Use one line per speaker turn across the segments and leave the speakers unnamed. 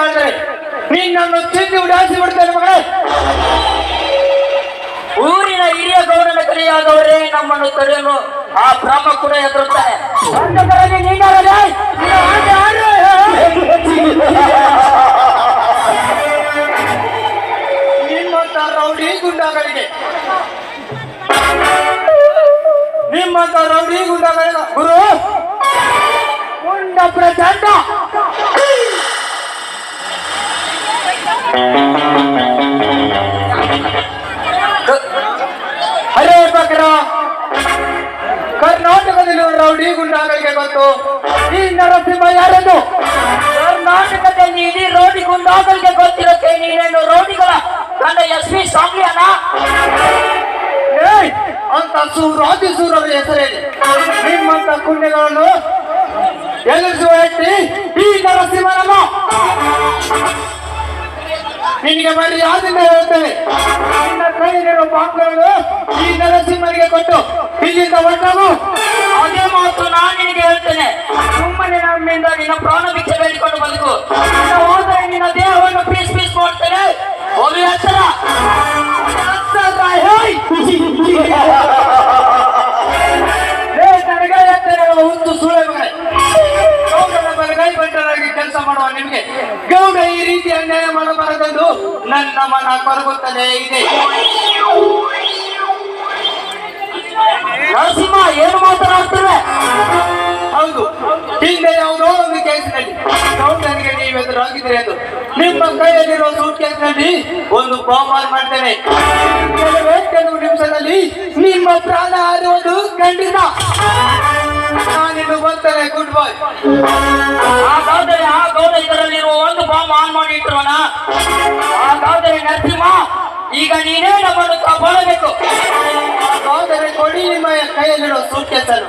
ಬಿಟ್ಟು ನೀನ್ ನನ್ನ ತಿಂದು ಉಡಾಸಿ ಬಿಡ್ತೇನೆ ಮಗಳೇ.
ಊರಿನ ಹಿರಿಯ ಗೌರವ ಕಲಿಯಾದವರೇ ನಮ್ಮನ್ನು ತಡೆಯಲು ಆ ಬ್ರಹ್ಮ ಕೂಡ ಎದುರುತ್ತಾನೆ
ಆಡು. ನಿಮ್ಮಂತ ರೌಡಿ ಗುಂಡಾಗಳಿಗೆ ನಿಮ್ಮಂತ ರೌಡಿ ಗುಂಡಾಗಳ ರೌಡಿ ಗುಂಡಾಗಳಿಗೆ ಗೊತ್ತು ಈ ನರಸಿಂಹ ಯಾರೆಂದು?
ಕರ್ನಾಟಕದಲ್ಲಿ ಇಡೀ ರೋಡಿ ಗುಂಡಾಗಳಿಗೆ ಗೊತ್ತಿರುತ್ತೆ, ನೀನೇನು ರೋಡಿಗಳ ನನ್ನ ಎಸ್ ಪಿ
ಏಯ್, ಅಂತ ಸೂರಾದಿ ಸೂರವ ಹೆಸರೇನು ನಿಮ್ಮಂತ ಕುಂಡೆಗಳನ್ನು ಎದುರಿಸುವ ವ್ಯಕ್ತಿ ಈ ನರಸಿಂಹನಲ್ಲ. ನಿನಗೆ ಮರ್ಯಾದೆಯಿಂದ ಹೇಳ್ತೇನೆ. ನಿನ್ನ ಕೈಲಿರೋ ಪಾಪಗಳು ಈ ನರಸಿಂಹನಿಗೆ ಕೊಟ್ಟು, ಇಲ್ಲಿಂದ ಹೊರಟವು
ನಿನ್ನ ಪ್ರಾಣ ಭಿಕ್ಷೆ ಬೇಡಿಕೊಂಡು ಬದುಕು ಹೋದರೆ ನಿನ್ನ ದೇಹವನ್ನು ಪೀಸ್ ಪೀಸ್ ಮಾಡ್ತೇನೆ. ಹೋಗಿ ಹತ್ತಿರ
ಒಂದು ಸುಳ್ಳೆ ಮಗನೇ ಗೌಡನ ಬಂಟರಾಗಿ ಕೆಲಸ ಮಾಡುವ ನಿಮಗೆ ಗೌಡ ಈ ರೀತಿ ಅನ್ಯಾಯ ಮಾಡಬಾರದೆಂದು ನನ್ನ ಮನ ಕೊರಗುತ್ತದೆ ಇದೆ. ಎದುರಾಗಿದ್ದೀರಿ ಎಂದು ನಿಮ್ಮ ಕೈಯಲ್ಲಿರೋ ಸೂಟ್ ಕೇಸ್ನಲ್ಲಿ ಒಂದು ಬಹುಮಾನ ಮಾಡ್ತೇನೆ. ಕೆಲವೇ ಕೆಲವು ನಿಮಿಷದಲ್ಲಿ ನಿಮ್ಮ ಪ್ರಾಣ ಹಾರುವುದು ಖಂಡಿತ. ನಾನಿನ್ನು ಬರ್ತೇನೆ ಗುಡ್ ಬಾಯ್.
ಹಾಗಾದರೆ ಆ ಗೌಡ ಇದರಲ್ಲಿರುವ ಒಂದು ಬಾಂಬ್ ಆನ್ ಮಾಡಿ ಇಟ್ಟರೋಣ ಸಹೋದರಿ ನರಸಿಂಹ ಈಗ ನೀನೇ ನಮ್ಮನ್ನು ಕಾಪಾಡಬೇಕು.
ಸಹೋದರಿ ಕೊಡಿ ನಿಮ್ಮ ಕೈಯಲ್ಲಿರೋ ಸೂಟ್ ಕೇಸನ್ನು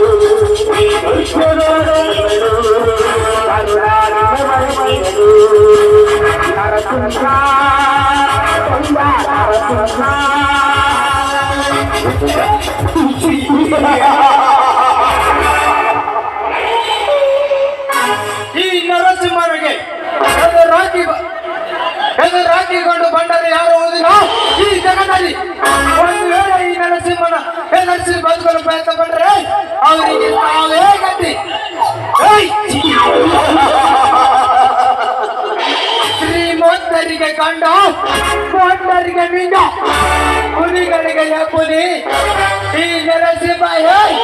ಈ ನರಸಿಂಹನಿಗೆ ಎದುರಾಗಿ ಎದುರಾಗಿಕೊಂಡು ಬಂಡರೆ ಯಾರು ಓದಿನ ಈ ಜಗದಲ್ಲಿ ಒಂದು ವೇಳೆ ನರಸಿಂಹ ನರಸಿಂಹನ ಬದುಕಲು ಪ್ರಯತ್ನ ಪಟ್ರೆ ಅವರಿಗೆ ತಾವೇ ಗತಿ! ಶ್ರೀಮಂತರಿಗೆ ಕಂಡ ಕೊಂಡರಿಗೆ ಮಿಂಡ ಹುಲಿಗಳಿಗೆ ಪುಲಿ ಈ ನರಸಿಂಹ, ಏಯ್!